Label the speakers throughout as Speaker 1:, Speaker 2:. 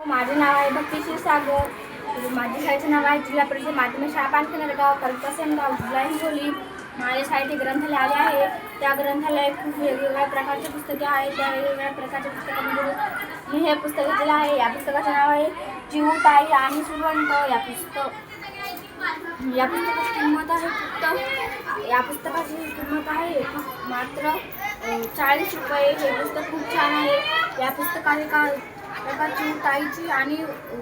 Speaker 1: माझे नाव आहे भक्ती क्षीरसागर माझ्या शाळेचे नाव आहे जिल्हा परिषद माध्यमिक शाळा पानखंड गाव कल्पसेनगाव जिल्हा हिंगोली. माझ्या शाळेत ग्रंथालय आले आहे. त्या ग्रंथालयात खूप वेगवेगळ्या प्रकारचे पुस्तके आहेत. त्या वेगवेगळ्या प्रकारच्या पुस्तकांमध्ये मी हे पुस्तक घेतलं आहे. या पुस्तकाचे नाव आहे जीव ताई आणि सुरवंत. या पुस्तक या पुस्तकाची किंमत आहे फक्त या पुस्तकाची किंमत आहे मात्र चाळीस रुपये. हे पुस्तक खूप छान आहे. या पुस्तकाने का प्रकारची ताईची आणि अ,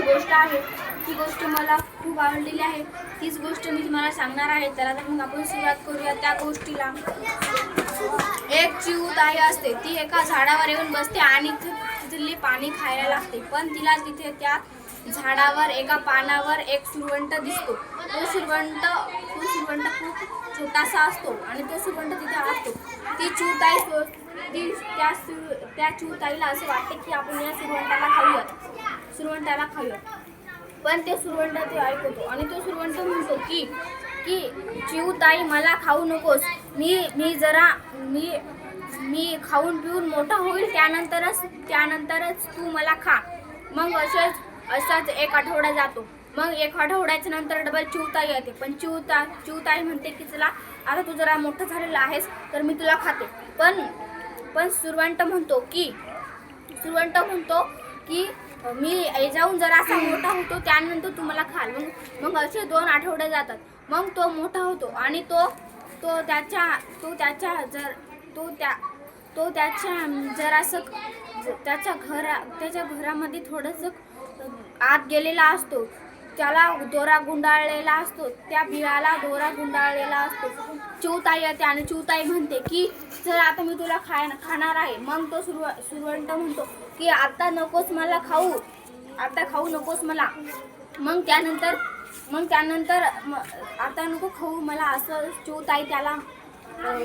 Speaker 1: गोष्ट आहे. ती गोष्ट मला खूप आवडलेली आहे. तीच गोष्ट मी तुम्हाला सांगणार आहे. तर मग आपण सुरुवात करूया त्या गोष्टीला. एक चिऊताई असते. ती एका झाडावर येऊन बसते आणि तिथली पाणी खायला लागते. पण तिला तिथे त्या झाडावर एका पानावर एक सुरवंट दिसतो. तो सुरवंट तो सुरवंट खूप छोटासा असतो आणि तो सुरवंट तिथे असतो. ती चिऊताई सो- ती त्या सु त्या चिवताईला असं वाटते की आपण या सुरवंटाला खाऊयात. सुरवंटाला खाऊयात. पण ते सुरवंट ते ऐकतो आणि तो सुरवंट म्हणतो की की चिवताई मला खाऊ नकोस. मी मी जरा मी मी खाऊन पिऊन मोठा होईल त्यानंतरच त्यानंतरच तू मला खा. मग असंच असाच एक आठवडा जातो. मग एक आठवड्याच्या नंतर डबल चिवताई येते. पण चिवता चिवताई म्हणते की चला आता तू जरा मोठं झालेला आहेस तर मी तुला खाते. पण पण सुरवंट म्हणतो की सुरवंट म्हणतो की मी जाऊन जरा असा मोठा होतो त्यानंतर तुम्हाला खाल. मग मग असे दोन आठवडे जातात. मग तो मोठा होतो आणि तो तो त्याच्या तो त्याच्या जर तो त्या तो त्याच्या जरासं त्याच्या घरा त्याच्या घरामध्ये थोडंसं आत गेलेला असतो. त्याला दोरा गुंडाळलेला असतो त्या बिळाला दोरा गुंडाळलेला असतो. चिवताई येते आणि चिवताई म्हणते की चल आता मी तुला खाय खाणार आहे. मग तो सुरव सुरवंट म्हणतो की आता नकोस मला खाऊ. आता खाऊ नकोस मला. मग त्यानंतर मग त्यानंतर म- आता नको खाऊ मला. असं चिवताई त्याला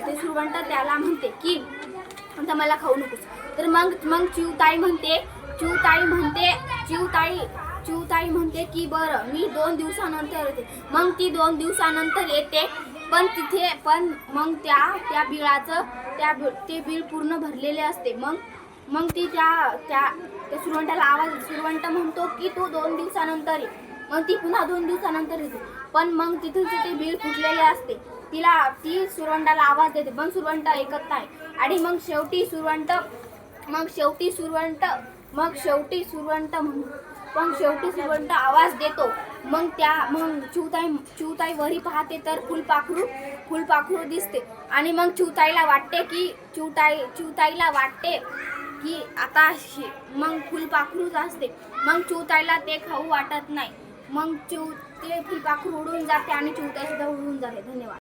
Speaker 1: ते सुरवंट त्याला म्हणते की आता मला खाऊ नकोस. तर मग मग चिवताई म्हणते चिवताई म्हणते चिवताई चिवताई म्हणते की बरं मी दोन दिवसानंतर येते. मग ती दोन दिवसानंतर येते पण तिथे पण मग त्या त्या बिळाचं त्या ते बिळ पूर्ण भरलेले असते. मग मग ती त्या त्या त्या सुरवंटाला आवाज सुरवंट म्हणतो की तू दोन दिवसानंतर ये. मग ती पुन्हा दोन दिवसानंतर येते पण मग तिथे ते बिळ फुटलेले असते. तिला ती सुरवंटाला आवाज देते पण सुरवंट ऐकत नाही. आणि मग शेवटी सुरवंट मग शेवटी सुरवंट मग शेवटी सुरवंट म्हण मग शेवटी सुरवंट आवाज देतो. मग त्या मग चिवताई चिवताई वरी पाहते तर फुलपाखरू फुलपाखरू दिसते. आणि मग चिवताईला वाटते की चिवताई चिवताईला वाटते की आता मग फुलपाखरूच असते. मग चिवताईला ते खाऊ वाटत नाही. मग चिव ते फुलपाखरू उडून जाते आणि चिवताईसुद्धा उडून जाते. धन्यवाद.